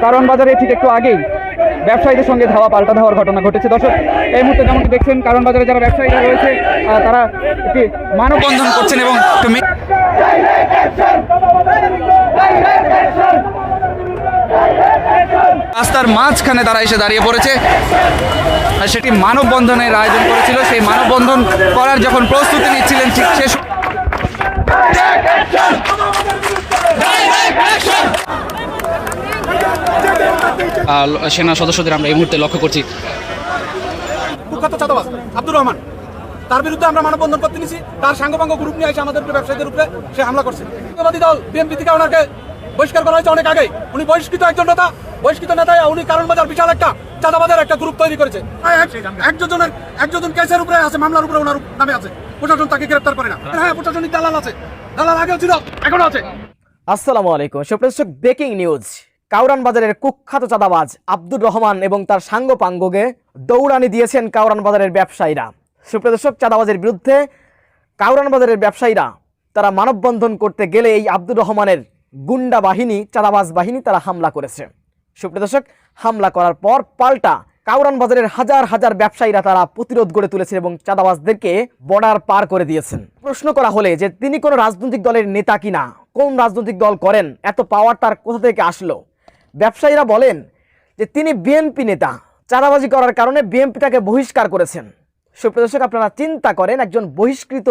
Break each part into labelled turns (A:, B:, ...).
A: কারণ বাজারে ঠিক একটু আগেই ব্যবসায়ীদের সঙ্গে ধাওয়া পাল্টা ধাওয়ার ঘটনা ঘটেছে। দর্শক এই মুহূর্তে যেমনটি দেখছেন কারণ বাজারে যারা ব্যবসায়ীরা রয়েছে তারা একটি মানববন্ধন করছেন এবং একটু মি- রাস্তার মাঝখানে তারা এসে দাঁড়িয়ে পড়েছে। আর সেটি মানববন্ধনের আয়োজন করেছিল। সেই মানববন্ধন করার যখন প্রস্তুতি নিচ্ছিলেন ঠিক আহ, সেনা সদস্যদের আমরা এই মুহূর্তে লক্ষ্য করছি।
B: কুখ্যাত চাঁদাবাজ। আব্দুর রহমান তার বিরুদ্ধে আমরা মানববন্ধন করতে নিছি। তার সাঙ্গপাঙ্গ গ্রুপ নিয়ে এসে আমাদের ব্যবসায়ীদের উপরে সে হামলা করছে। বিপ্লবী দল বিএনপি থেকে ওনাকে বহিষ্কার করা হয়েছে অনেক আগে উনি বহিষ্কৃত একজন নেতা। বহিষ্কৃত নেতা উনি কারণ বাজার বিশাল একটা চাঁদাবাজের একটা গ্রুপ তৈরি করেছে। একজনের একজন কেসের উপরে আছে মামলার উপরে ওনার নামে আছে। প্রশাসন তাকে গ্রেপ্তার করে না। হ্যাঁ প্রশাসনিক দালাল আছে। দালাল আগেও ছিল এখনও আছে।
C: আসসালামু আলাইকুম। সুপ্রদর্শক ব্রেকিং নিউজ। কাউরান বাজারের কুখ্যাত চাঁদাবাজ আব্দুর রহমান এবং তার সাঙ্গ সাঙ্গপাঙ্গকে দৌড়ানি দিয়েছেন কাউরান বাজারের ব্যবসায়ীরা সুপ্রদর্শক চাঁদাবাজের বিরুদ্ধে কাউরান বাজারের ব্যবসায়ীরা তারা মানববন্ধন করতে গেলে এই আব্দুর রহমানের গুন্ডা বাহিনী, চাঁদাবাজ বাহিনী তারা হামলা করেছে। সুপ্রদর্শক হামলা করার পর পাল্টা কাউরান বাজারের হাজার হাজার ব্যবসায়ীরা তারা প্রতিরোধ গড়ে তুলেছেন এবং চাঁদাবাজদেরকে বর্ডার পার করে দিয়েছেন। প্রশ্ন করা হলে যে তিনি কোনো রাজনৈতিক দলের নেতা কিনা, কোন রাজনৈতিক দল করেন, এত পাওয়ার তার কোথা থেকে আসলো? ব্যবসায়ীরা বলেন যে তিনি বিএনপি নেতা। চাঁদাবাজি করার কারণে বিএনপি তাকে বহিষ্কার করেছেন। সুপ্রদর্শক আপনারা চিন্তা করেন, একজন বহিষ্কৃত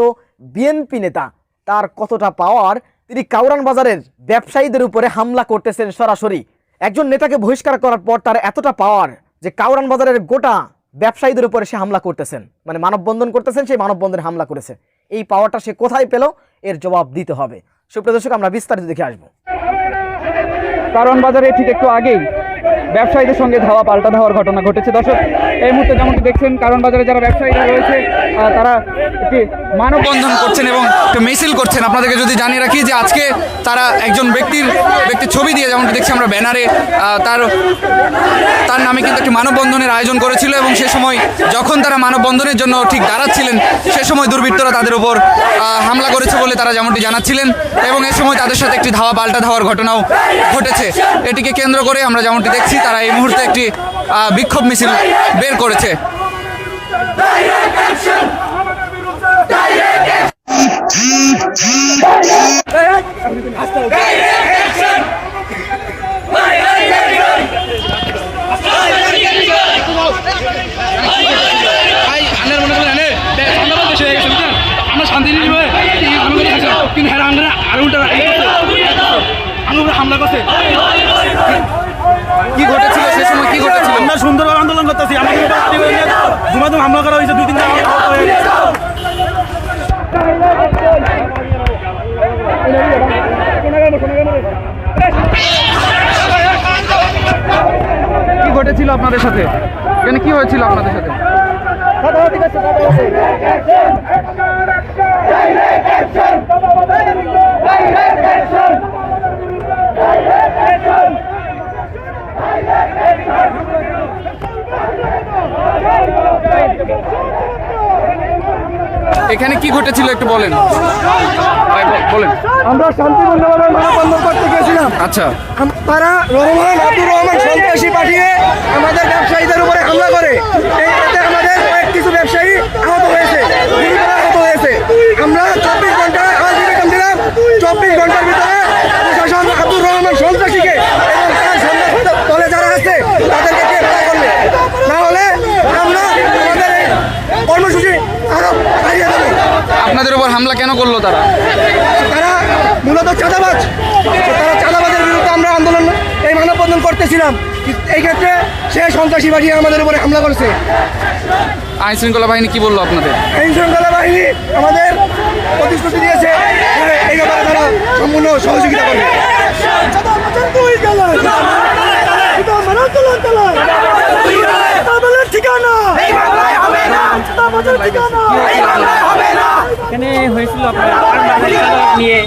C: বিএনপি নেতা, তার কতটা পাওয়ার? তিনি কাউরান বাজারের ব্যবসায়ীদের উপরে হামলা করতেছেন সরাসরি। একজন নেতাকে বহিষ্কার করার পর তার এতটা পাওয়ার যে কাউরান বাজারের গোটা ব্যবসায়ীদের উপরে সে হামলা করতেছেন। মানে মানববন্ধন করতেছেন, সেই মানববন্ধনে হামলা করেছে। এই পাওয়ারটা সে কোথায় পেল? এর জবাব দিতে হবে। সুপ্রদর্শক আমরা বিস্তারিত দেখে আসব।
A: কারণ বাজারে ঠিক একটু আগেই ব্যবসায়ীদের সঙ্গে ধাওয়া পাল্টা ধাওয়ার ঘটনা ঘটেছে। দর্শক, এই মুহূর্তে যেমনটি দেখছেন, কারণ বাজারে যারা ব্যবসায়ীরা রয়েছে তারা একটি মানববন্ধন করছেন এবং একটু মিছিল করছেন। আপনাদেরকে যদি জানিয়ে রাখি যে আজকে তারা একজন ব্যক্তির ব্যক্তির ছবি দিয়ে যেমনটি দেখছি আমরা ব্যানারে তার তার নামে কিন্তু একটি মানববন্ধনের আয়োজন করেছিল এবং সে সময় যখন তারা মানববন্ধনের জন্য ঠিক দাঁড়াচ্ছিলেন, সে সময় দুর্বৃত্তরা তাদের উপর হামলা করেছে বলে তারা যেমনটি জানাচ্ছিলেন এবং এ সময় তাদের সাথে একটি ধাওয়া পাল্টা ধাওয়ার ঘটনাও ঘটেছে। এটিকে কেন্দ্র করে আমরা যেমনটি দেখছি তারা এই মুহূর্তে একটি বিক্ষোভ মিছিল বের করেছে।
B: আমরা আমরা হামলা করছে।
A: কি ঘটেছিল সে সময় কি ঘটেছিল
B: আমরা সুন্দরভাবে আন্দোলন করতেছি আমাদের দুমাদুম হামলা করা হয়েছে দুই তিন
A: কি ঘটেছিল আপনাদের সাথে এখানে কি হয়েছিল আপনাদের সাথে এখানে কি ঘটেছিল একটু বলেন। বলেন।
B: আমরা শান্তিপূর্ণভাবে মানববন্ধন করতে গিয়েছিলাম।
A: আচ্ছা।
B: তারা রহমান আব্দুর রহমান সন্ত্রাসী পাঠিয়ে আমাদের ব্যবসায়ীদের উপরে হামলা করে। এতে আমাদের কয়েক কিছু ব্যবসায়ী আহত হয়েছে আহত হয়েছে। আমরা চব্বিশ ঘণ্টা আলটিমেটাম দিলাম চব্বিশ ঘণ্টার ভিতরে প্রশাসন আব্দুর রহমান সন্ত্রাসীকে এবং তার সন্ত্রাসী দলে যারা আছে তাদেরকে গ্রেফতার করবে না হলে আমরা আমাদের এই কর্মসূচি আরও বাড়িয়ে দেবো
A: আপনাদের উপর হামলা কেন করল তারা?
B: তারা মূলত চাঁদাবাজ। তারা চাঁদাবাজের বিরুদ্ধে আমরা আন্দোলন এই মানববন্ধন করতেছিলাম। এই ক্ষেত্রে সে সন্ত্রাসী বাহিনী আমাদের উপরে হামলা করেছে।
A: আইন শৃঙ্খলা বাহিনী কি বলল আপনাদের?
B: আইন শৃঙ্খলা বাহিনী আমাদের প্রতিশ্রুতি দিয়েছে এই ব্যাপারে তারা সম্পূর্ণ সহযোগিতা করবে।
D: এখানে হয়েছিল আপনার আটবারের চাঁদা নিয়ে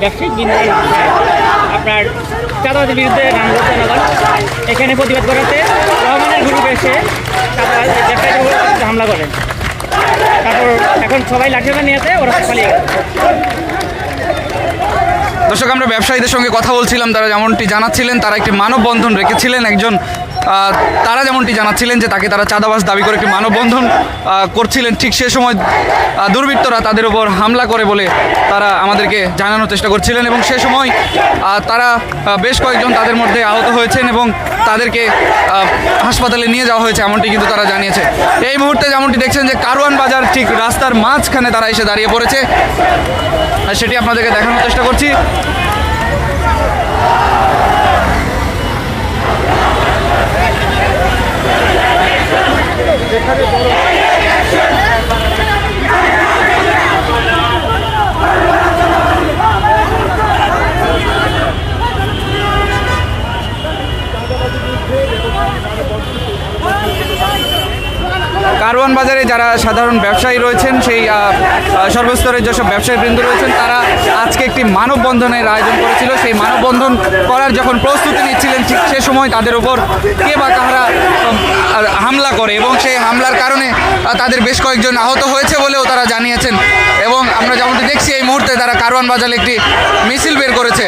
D: ব্যবসায়িক বিনিয়োগ আপনার চাঁদাবাদের বিরুদ্ধে নামলো জনগণ এখানে প্রতিবাদ করাতে রহমানের গ্রুপ এসে চাঁদা ব্যবসায়ীদের উপর হামলা করেন। তারপর এখন সবাই লাঠি নিয়ে আসে, ওরা পালিয়ে গেছে।
A: দর্শক, আমরা ব্যবসায়ীদের সঙ্গে কথা বলছিলাম, তারা যেমনটি জানাচ্ছিলেন, তারা একটি মানববন্ধন রেখেছিলেন। একজন তারা যেমনটি জানাচ্ছিলেন যে তাকে তারা চাঁদাবাস দাবি করে একটি মানববন্ধন করছিলেন, ঠিক সে সময় দুর্বৃত্তরা তাদের উপর হামলা করে বলে তারা আমাদেরকে জানানোর চেষ্টা করছিলেন এবং সে সময় তারা বেশ কয়েকজন তাদের মধ্যে আহত হয়েছেন এবং তাদেরকে হাসপাতালে নিয়ে যাওয়া হয়েছে এমনটি কিন্তু তারা জানিয়েছে। এই মুহূর্তে যেমনটি দেখছেন যে কারওয়ান বাজার ঠিক রাস্তার মাঝখানে তারা এসে দাঁড়িয়ে পড়েছে। সেটি আপনাদেরকে দেখানোর চেষ্টা করছি। যেখানে কারওয়ান বাজারে যারা সাধারণ ব্যবসায়ী রয়েছেন, সেই সর্বস্তরের যেসব ব্যবসায়ী বৃন্দ রয়েছেন, তারা আজকে একটি মানববন্ধনের আয়োজন করেছিল। সেই মানববন্ধন করার যখন প্রস্তুতি নিচ্ছিলেন, ঠিক সে সময় তাদের উপর কে বা কাহারা হামলা করে এবং সেই হামলার কারণে তাদের বেশ কয়েকজন আহত হয়েছে বলেও তারা জানিয়েছেন এবং আমরা যেমনটি দেখছি, এই মুহূর্তে তারা কারওয়ান বাজারে একটি মিছিল বের করেছে।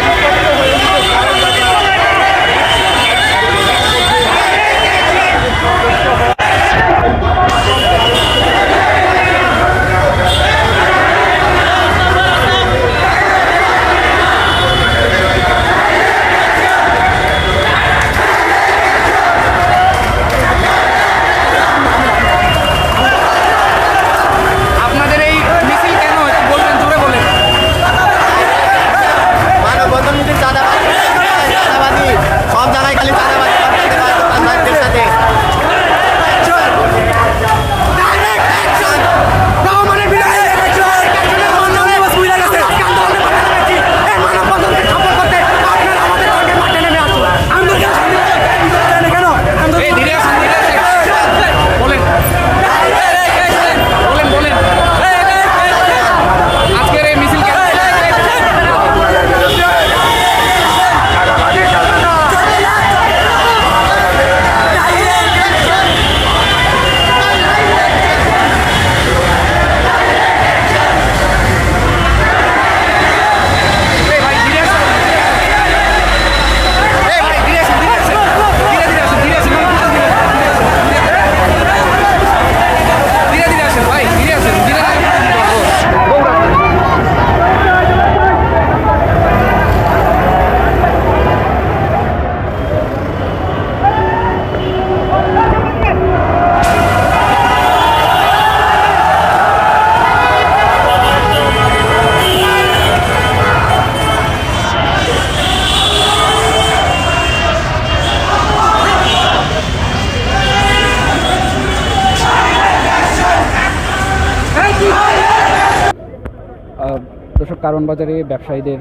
A: দর্শক কারণ বাজারে ব্যবসায়ীদের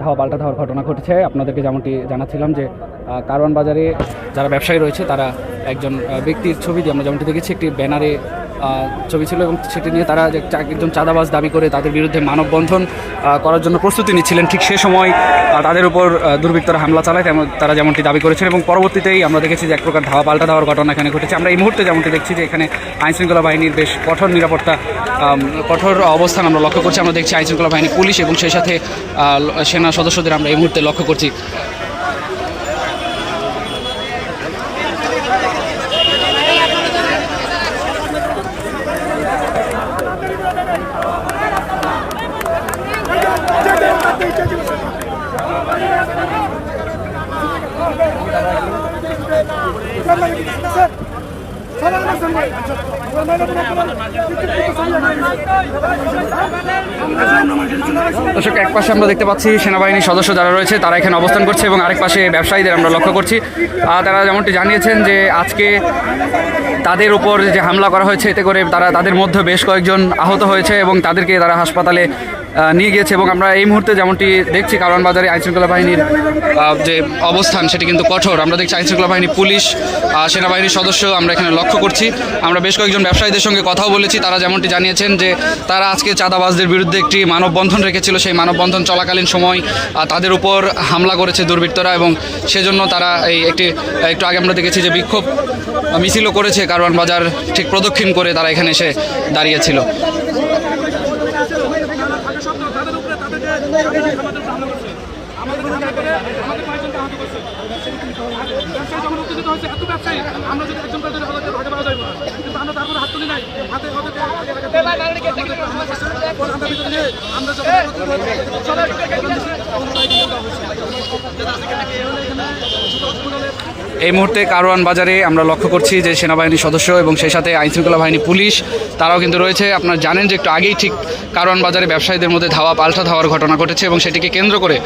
A: ধাওয়া পাল্টা ধাওয়ার ঘটনা ঘটেছে। আপনাদেরকে যেমনটি জানাচ্ছিলাম যে কারওয়ান বাজারে যারা ব্যবসায়ী রয়েছে, তারা একজন ব্যক্তির ছবি দিয়ে আমরা যেমনটি দেখেছি, একটি ব্যানারে ছবি ছিল এবং সেটি নিয়ে তারা যে একজন চাঁদাবাজ দাবি করে তাদের বিরুদ্ধে মানববন্ধন করার জন্য প্রস্তুতি নিচ্ছিলেন। ঠিক সে সময় তাদের উপর দুর্বৃত্তরা হামলা চালায়, তেমন তারা যেমনটি দাবি করেছেন এবং পরবর্তীতেই আমরা দেখেছি যে এক প্রকার ধাওয়া পাল্টা দেওয়ার ঘটনা এখানে ঘটেছে। আমরা এই মুহূর্তে যেমনটি দেখছি যে এখানে আইনশৃঙ্খলা বাহিনীর বেশ কঠোর নিরাপত্তা কঠোর অবস্থান আমরা লক্ষ্য করছি। আমরা দেখছি আইনশৃঙ্খলা বাহিনী, পুলিশ এবং সেই সাথে সেনা সদস্যদের আমরা এই মুহূর্তে লক্ষ্য করছি দর্শক, এক পাশে আমরা দেখতে পাচ্ছি সেনাবাহিনীর সদস্য যারা রয়েছে, তারা এখানে অবস্থান করছে এবং আরেক পাশে ব্যবসায়ীদের আমরা লক্ষ্য করছি। তারা যেমনটি জানিয়েছেন যে আজকে তাদের উপর যে হামলা করা হয়েছে, এতে করে তারা, তাদের মধ্যে বেশ কয়েকজন আহত হয়েছে এবং তাদেরকে তারা হাসপাতালে নিয়ে গিয়েছে এবং আমরা এই মুহূর্তে যেমনটি দেখছি কারণ বাজারে আইনশৃঙ্খলা বাহিনীর যে অবস্থান সেটি কিন্তু কঠোর। আমরা দেখছি আইনশৃঙ্খলা বাহিনী, পুলিশ সেনাবাহিনীর সদস্য আমরা এখানে লক্ষ্য করছি। আমরা বেশ কয়েকজন ব্যবসায়ীদের সঙ্গে কথাও বলেছি। তারা যেমনটি জানিয়েছেন যে তারা আজকে চাঁদাবাজদের বিরুদ্ধে একটি মানববন্ধন রেখেছিল। সেই মানববন্ধন চলাকালীন সময় তাদের উপর হামলা করেছে দুর্বৃত্তরা এবং সেজন্য তারা এই একটি, একটু আগে আমরা দেখেছি যে বিক্ষোভ মিছিলও করেছে কারওয়ান বাজার, ঠিক প্রদক্ষিণ করে তারা এখানে এসে দাঁড়িয়েছিল
E: হচ্ছে এত ব্যবসায়ী আমরা যদি একজন করে ধরে হলে ভাগে পাওয়া যাবে না কিন্তু আমরা তারপরে হাত তুলি নাই হাতে ওদেরকে আগে আগে তুলি নাই। আমাদেরকে হামলা করছে। পরে আমরা ভিতরে নিয়ে আমরা যখন একত্রিত হয়েছি, সবাই একজন দিছি, তখন তাই দিয়ে দেওয়া হয়েছে।
A: এই মুহূর্তে কারওয়ান বাজারে আমরা লক্ষ্য করছি যে সেনাবাহিনীর সদস্য এবং সেই সাথে আইনশৃঙ্খলা বাহিনী পুলিশ, তারাও কিন্তু রয়েছে। আপনারা জানেন যে একটু আগেই ঠিক কারওয়ান বাজারে ব্যবসায়ীদের মধ্যে ধাওয়া, পাল্টা ধাওয়ার ঘটনা ঘটেছে এবং সেটিকে কেন্দ্র করে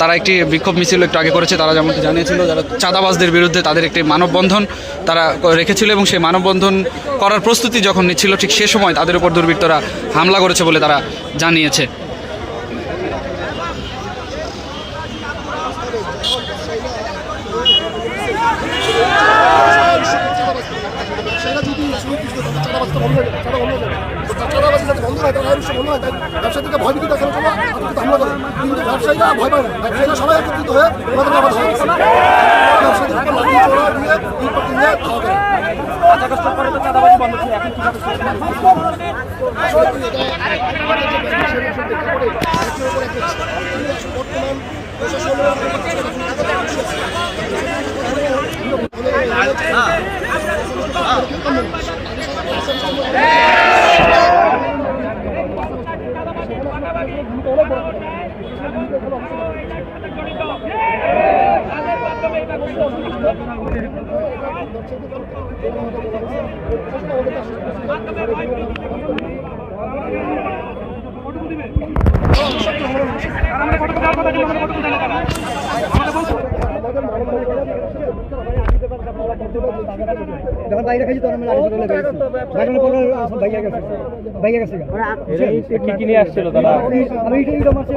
A: তারা একটি বিক্ষোভ মিছিল একটু আগে করেছে। তারা যেমনটি জানিয়েছিল, যারা চাঁদাবাজদের বিরুদ্ধে তাদের একটি মানববন্ধন তারা রেখেছিল এবং সেই মানববন্ধন করার প্রস্তুতি যখন নিচ্ছিল, ঠিক সে সময় তাদের উপর দুর্বৃত্তরা হামলা করেছে বলে তারা জানিয়েছে।
B: ব্যবসায়ীরা ভয় পায় ব্যবসায়ীরা সবাই একত্রিত হয়ে ধাওয়া করে ব্যবসায়ীদের উপর লাঠি ছোড়া দিয়ে ইটপাটি নিয়ে ধাওয়া করে
F: যখন বাইরে খাইছি তখন আমি লাঠি চলে গেছি বাইরে পড়ল সব ভাইয়া গেছে ভাইয়া গেছে
D: কি কি নিয়ে আসছিল তারা
F: আমি এটা এটা মাসে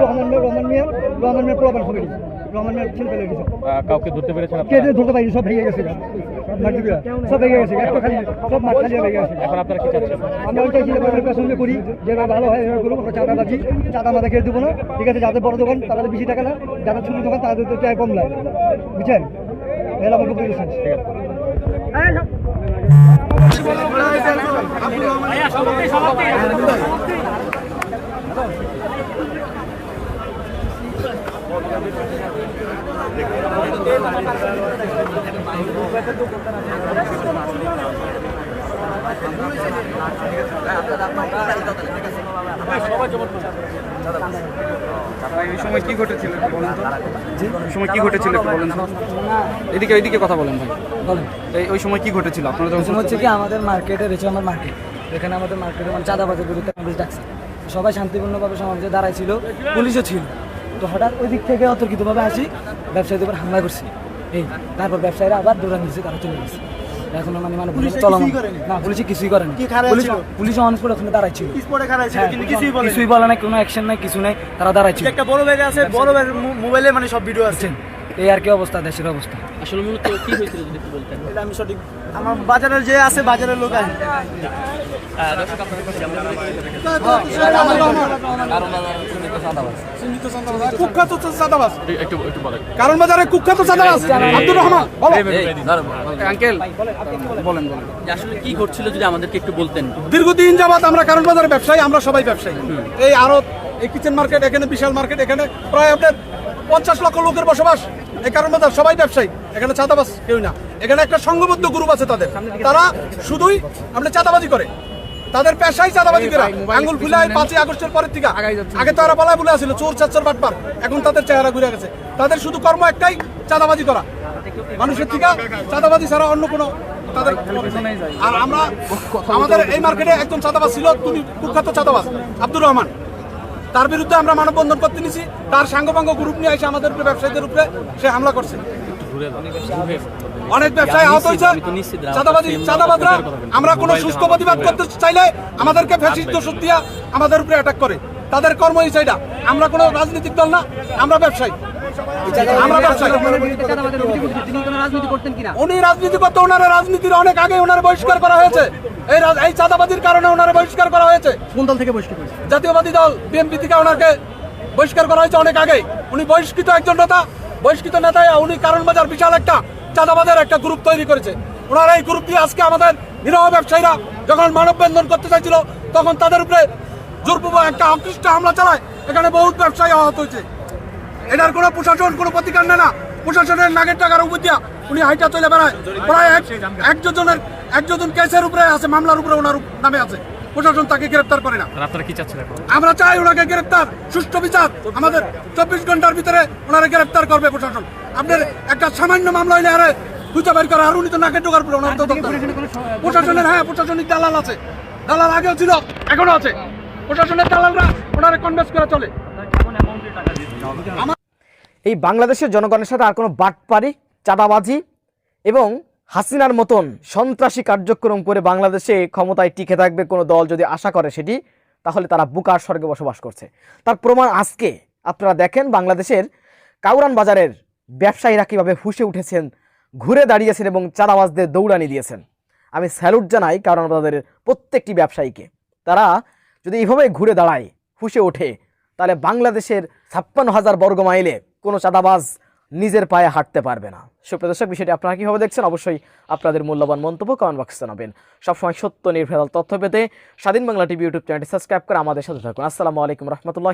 F: রহমান মিয়া রহমান মিয়া রহমান মিয়া প্রবান হবে রহমান মিয়া ছিল ফেলে গেছে
D: কাউকে ধরতে পেরেছেন
F: কে ধরতে পারি সব ভেঙে গেছে। সব ভেঙে গেছে একটা খালি সব মাঠ খালি ভেঙে গেছে।
D: এখন আপনারা কি চাচ্ছেন?
F: আমরা ওইটাই ছিল সঙ্গে করি যেটা ভালো হয় এভাবে করব আমরা চাঁদা বাজি। চাঁদা মাথা খেয়ে দেবো না। ঠিক আছে যাদের বড় দোকান তাদের বেশি টাকা না যাদের ছোট দোকান তাদের তো টাকা কম লাগে বুঝছেন? এর।
A: এই সময় কি ঘটেছিল বলেন তো? এই সময় কি ঘটেছিল একটু বলেন তো। এদিকে এদিকে কথা বলেন ভাই।
F: বলেন।
A: এই ওই সময় কি ঘটেছিল? আপনারা যখন
F: প্রথম হচ্ছে কি আমাদের মার্কেটে রয়েছে আমার মার্কেট এখানে আমাদের মার্কেটে মানে চাঁদাবাজের বিরুদ্ধে ডাকছে। সবাই শান্তিপূর্ণভাবে সমাবেশে দাঁড়াই ছিল পুলিশও ছিল। তো হঠাৎ ওই দিক থেকে অতর্কিতভাবে আসি ব্যবসায়ীদের উপর হামলা করছি। এই তারপর ব্যবসায়ীরা আবার দৌড়ান দিচ্ছে তারা চলে গেছে। এখন মানে মানে চলমান না পুলিশে কিছুই করেনি। পুলিশ পুলিশ অন করে ওখানে দাঁড়াই ছিল? হ্যাঁ, কিছুই বলে না কোনো অ্যাকশন নাই কিছু নাই তারা ছিল
B: একটা বড় ব্যাগ আছে বড় ব্যাগ মোবাইলে মানে সব ভিডিও আছে।
F: এই আর কি অবস্থা দেশের অবস্থা।
D: আসলে মূলত কি হয়েছিল যদি একটু বলতেন?
B: এটা আমি সঠিক আমার বাজারের যে আছে বাজারের লোক আছে। কুখ্যাত চাঁদাবাজ। কারণ বাজারে কুখ্যাত চাঁদাবাজ। আব্দুর রহমান
A: আঙ্কেল বলেন বলেন।
D: আসলে কি ঘটছিল যদি আমাদেরকে একটু বলতেন?
E: দীর্ঘদিন যাবত আমরা কারণ বাজারে ব্যবসায়ী আমরা সবাই ব্যবসায়ী। এই আরও এই কিচেন মার্কেট এখানে বিশাল মার্কেট এখানে প্রায় আপনার পঞ্চাশ লক্ষ লোকের বসবাস। সবাই ব্যবসায়ী। এখানে চাঁদাবাজ কেউ না। এখানে একটা সংঘবদ্ধ গ্রুপ আছে তাদের। তারা শুধুই চাঁদাবাজি করে। তাদের পেশাই চাঁদাবাজি আঙ্গুল পাঁচই আগস্টের পরের থেকে। আগে বলা বলে চোর চাচ্চর বাটপার। এখন তাদের চেহারা ঘুরে গেছে। তাদের শুধু কর্ম একটাই, চাঁদাবাজি করা। মানুষের থেকে চাঁদাবাজি ছাড়া অন্য কোনো তাদের আর আমরা আমাদের এই মার্কেটে একজন চাঁদাবাজ ছিল তুমি কুখ্যাত চাঁদাবাজ, আব্দুর রহমান। তার বিরুদ্ধে আমরা মানববন্ধন করতে নিছি। তার সাঙ্গপাঙ্গ গ্রুপ নিয়ে এসে আমাদের ব্যবসায়ীদের উপরে সে হামলা করছে। অনেক ব্যবসায়ী আহত হয়েছে। চাঁদাবাজি চাঁদাবাজরা আমরা কোনো সুস্থ প্রতিবাদ করতে চাইলে আমাদেরকে ফ্যাসিস্ট ওষুধ দিয়া আমাদের উপরে অ্যাটাক করে। তাদের কর্ম এই আমরা কোনো রাজনৈতিক দল না, আমরা ব্যবসায়ী। আমরা ব্যবসায়ী উনি রাজনীতি করতে ওনারা রাজনীতির অনেক আগে ওনারা বহিষ্কার করা হয়েছে। এই এই চাঁদাবাজির কারণে ওনারা বহিষ্কার করা হয়েছে।
F: কোন দল থেকে বসতে
E: জাতীয়বাদী দল বিএনপি থেকে ওনাকে বহিষ্কার করা হয়েছে অনেক আগে উনি বহিষ্কৃত একজন নেতা। বহিষ্কৃত নেতা উনি কারণ বাজার বিশাল একটা চাঁদাবাজের একটা গ্রুপ তৈরি করেছে। ওনারা এই গ্রুপ দিয়ে আজকে আমাদের নিরহ ব্যবসায়ীরা যখন মানববন্ধন করতে চাইছিল তখন তাদের উপরে জোরপূর্বক একটা অকৃষ্ট হামলা চালায়। এখানে বহুত ব্যবসায়ী আহত হয়েছে। এটার কোনো প্রশাসন কোনো প্রতিকার নেয় না। প্রশাসনের নাগের টাকার উপর দিয়া উনি হাইটা চলে বেড়ায়। প্রায় এক একজনের একজন কেসের উপরে আছে মামলার উপরে ওনার নামে আছে। প্রশাসন তাকে গ্রেপ্তার করে না। আমরা চাই ওনাকে গ্রেপ্তার। সুষ্ঠু বিচার। আমাদের চব্বিশ ঘণ্টার ভিতরে ওনারা গ্রেপ্তার করবে প্রশাসন। আপনার একটা সামান্য মামলা হইলে আরে খুঁজে বের করে আর উনি তো নাকে ঢোকার পরে ওনার তো দপ্তর। প্রশাসনের হ্যাঁ প্রশাসনিক দালাল আছে। দালাল আগেও ছিল এখনও আছে। প্রশাসনের দালালরা ওনারা কনভেন্স করে চলে।
C: এই বাংলাদেশের জনগণের সাথে আর কোনো বাটপারি, চাঁদাবাজি এবং হাসিনার মতন সন্ত্রাসী কার্যক্রম করে বাংলাদেশে ক্ষমতায় টিকে থাকবে কোনো দল যদি আশা করে সেটি, তাহলে তারা বুকার স্বর্গে বসবাস করছে। তার প্রমাণ আজকে আপনারা দেখেন বাংলাদেশের কাউরান বাজারের ব্যবসায়ীরা কীভাবে ফুসে উঠেছেন, ঘুরে দাঁড়িয়েছেন এবং চাঁদাবাজদের দৌড়ানি দিয়েছেন। আমি স্যালুট জানাই কাউরান বাজারের প্রত্যেকটি ব্যবসায়ীকে। তারা যদি এইভাবে ঘুরে দাঁড়ায় ফুসে ওঠে তাহলে বাংলাদেশের ছাপ্পান্ন হাজার বর্গ মাইলে কোনো চাঁদাবাজ নিজের পায়ে হাঁটতে পারবে না। সুপ্রদর্শক বিষয়টি আপনারা কীভাবে দেখছেন? অবশ্যই আপনাদের মূল্যবান মন্তব্য কমেন্ট বক্সে জানাবেন। সবসময় সত্য, নির্ভেজাল তথ্য পেতে স্বাধীন বাংলা টিভি ইউটিউব চ্যানেলটি সাবস্ক্রাইব করে আমাদের সাথে থাকুন। আসসালামু আলাইকুম রহমতুল্লাহ